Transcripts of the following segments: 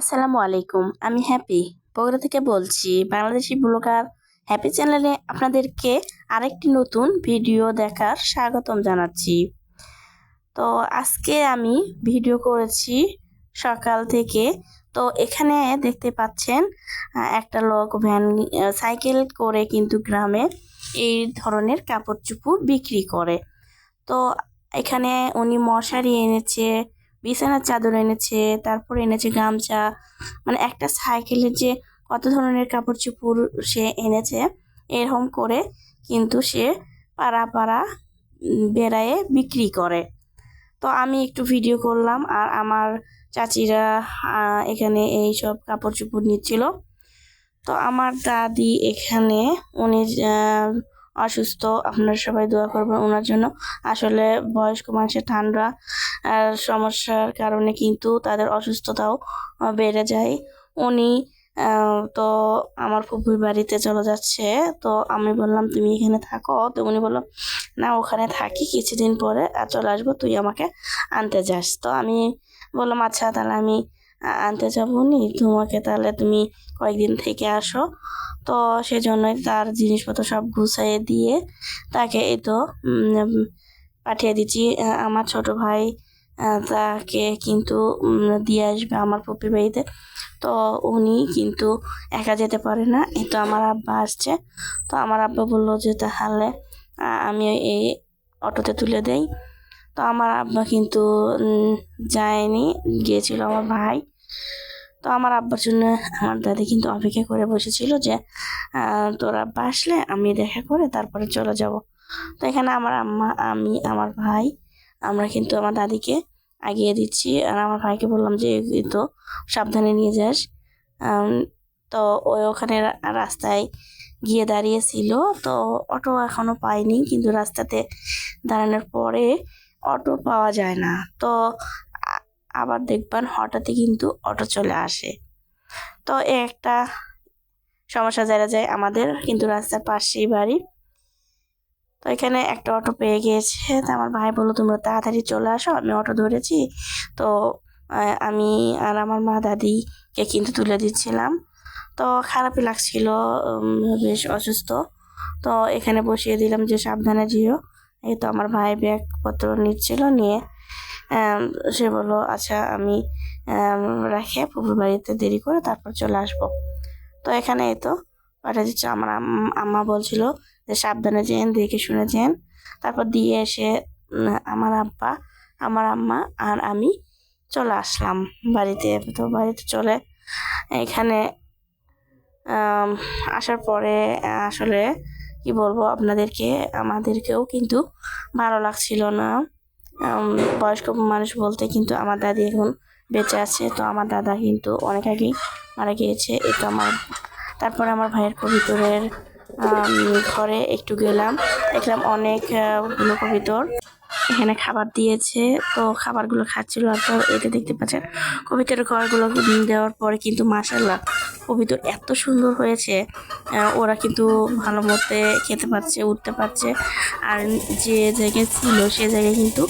আসসালামু আলাইকুম, আমি হ্যাপি। বগুড়া থেকে বলছি, বাংলাদেশি ব্লগার হ্যাপি চ্যানেলে আপনাদেরকে আরেকটি নতুন ভিডিও দেখার স্বাগতম জানাচ্ছি। তো আজকে আমি ভিডিও করেছি সকাল থেকে। তো এখানে দেখতে পাচ্ছেন একটা লোক ভ্যান সাইকেল করে কিন্তু গ্রামে এই ধরনের কাপড় চোপড় বিক্রি করে। তো এখানে উনি মশারি এনেছে বিছানার চাদর এনেছে, তারপর এনেছে গামছা মানে একটা সাইকেলের যে কত ধরনের কাপড় চোপড় সে এনেছে, এরকম করে কিন্তু সে পাড়া পাড়া বেড়ায়ে বিক্রি করে। তো আমি একটু ভিডিও করলাম আর আমার চাচিরা এখানে এই সব কাপড় চোপড় নিচ্ছিল। তো আমার দাদি এখানে, উনি অসুস্থ, আপনারা সবাই দোয়া করবেন ওনার জন্য। আসলে বয়স্ক মানুষের ঠান্ডা সমস্যার কারণে কিন্তু তাদের অসুস্থতাও বেড়ে যায়। উনি তো আমার ফুপুর বাড়িতে চলে যাচ্ছে, তো আমি বললাম, তুমি এখানে থাকো? তো উনি বলল, না, ওখানে থাকি কিছুদিন পরে, আর চলে আসব, তুই আমাকে আনতে যাস। তো আমি বললাম আচ্ছা তাহলে আমি আনতে যাব নি তোমাকে তাহলে তুমি কয়েকদিন থেকে আসো। তো সেজন্যই তার জিনিসপত্র সব গুছিয়ে দিয়ে তাকে এই তো পাঠিয়ে দিচ্ছি। আমার ছোট ভাই তাকে কিন্তু দিয়ে আসবে আমার পপির বাড়িতে। তো উনি কিন্তু একা যেতে পারে না। এই তো আমার আব্বা আসছে। তো আমার আব্বা বলল যে তাহলে আমি এই অটোতে তুলে দেই। তো আমার আব্বা কিন্তু যায়নি, গিয়েছিল আমার ভাই। তো আমার আব্বার জন্য আমার দাদি কিন্তু অপেক্ষা করে বসেছিল যে তোর আব্বা আসলে আমি দেখা করে তারপরে চলে যাব। তো এখানে আমার আম্মা, আমি, আমার ভাই, আমরা কিন্তু আমার দাদিকে আগিয়ে দিচ্ছি। আর আমার ভাইকে বললাম যে তো, সাবধানে নিয়ে যাস। তো ওই ওখানে রাস্তায় গিয়ে দাঁড়িয়েছিল। তো অটো এখনও পাইনি কিন্তু রাস্তাতে দাঁড়ানোর পরে অটো পাওয়া যায় না। তো আবার দেখবেন হঠাৎই কিন্তু অটো চলে আসে। তো একটা সমস্যা যারা যায় আমাদের কিন্তু রাস্তার পাশেই বাড়ি। তো এখানে একটা অটো পেয়ে গিয়েছে। তো আমার ভাই বলল, তোমরা তাড়াতাড়ি চলে আসো, আমি অটো ধরেছি। তো আমি আর আমার মা দাদিকে কিন্তু তুলে দিচ্ছিলাম। তো খারাপই লাগছিল বেশ অসুস্থ। তো এখানে বসিয়ে দিলাম যে সাবধানে যেও। এই তো আমার ভাই ব্যাগপত্র নিচ্ছিল, নিয়ে সে বলল আচ্ছা আমি রেখে, পুকুর বাড়িতে দেরি করে তারপর চলে আসব। তো এখানে এই তো, পাঠিয়ে দিচ্ছে আমার আম্মা বলছিল যে, সাবধানে যেন, দেখে শুনে যেন। তারপর দিয়ে এসে আমার আব্বা, আমার আম্মা আর আমি চলে আসলাম বাড়িতে। তো বাড়িতে চলে এখানে আসার পরে, আসলে কি বলব, আপনাদেরকে, আমাদেরকেও কিন্তু ভালো লাগছিল না। বয়স্ক মানুষ বলতে কিন্তু আমার দাদি এখন বেঁচে আছে, তো আমার দাদা কিন্তু অনেক আগেই মারা গিয়েছে। এটা আমার, তারপরে আমার ভাইয়ের কবিতরের ঘরে একটু গেলাম, দেখলাম অনেক কবিতর। এখানে খাবার দিয়েছে, তো খাবারগুলো খাচ্ছিল আর তো এটা দেখতে পাচ্ছেন কবিতার ঘরগুলো দেওয়ার পরে কিন্তু মাসাল্লাহ কবিতর এত সুন্দর হয়েছে ওরা কিন্তু ভালো মতে খেতে পারছে, উঠতে পারছে। আর যে জায়গায় ছিল, সে জায়গায় কিন্তু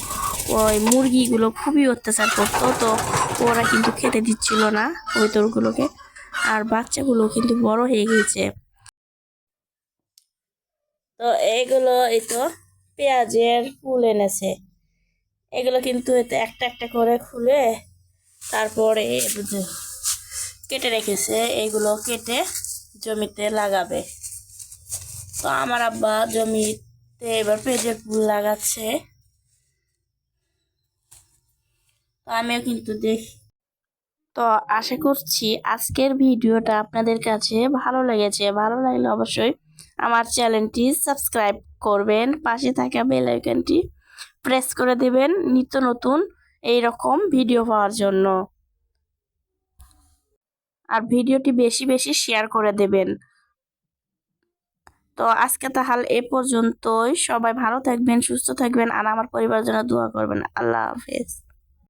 ওই মুরগিগুলো খুবই অত্যাচার করতো। তো ওরা কিন্তু খেতে দিচ্ছিল না কবিতরগুলোকে। আর বাচ্চাগুলো কিন্তু বড় হয়ে গিয়েছে। তো এইগুলো এই তো পেঁয়াজের ফুল এনেছে। এগুলো কিন্তু এতে একটা একটা করে খুলে তারপরে কেটে রেখেছে এইগুলো কেটে জমিতে লাগাবে। তো আমার আব্বা জমিতে এবার পেঁয়াজের ফুল লাগাচ্ছে। তো আমিও কিন্তু দেখি তো আশা করছি আজকের ভিডিওটা আপনাদের কাছে ভালো লেগেছে। ভালো লাগলে অবশ্যই আমার চ্যানেলটি সাবস্ক্রাইব করবেন। পাশে থাকা বেল আইকনটি প্রেস করে দেবেন। নিত্য নতুন এই রকম ভিডিও পাওয়ার জন্য। আর ভিডিওটি বেশি বেশি শেয়ার করে দেবেন। তো আজকে তাহলে এ পর্যন্তই। সবাই ভালো থাকবেন, সুস্থ থাকবেন, আর আমার পরিবার জন্য দোয়া করবেন। আল্লাহ হাফেজ।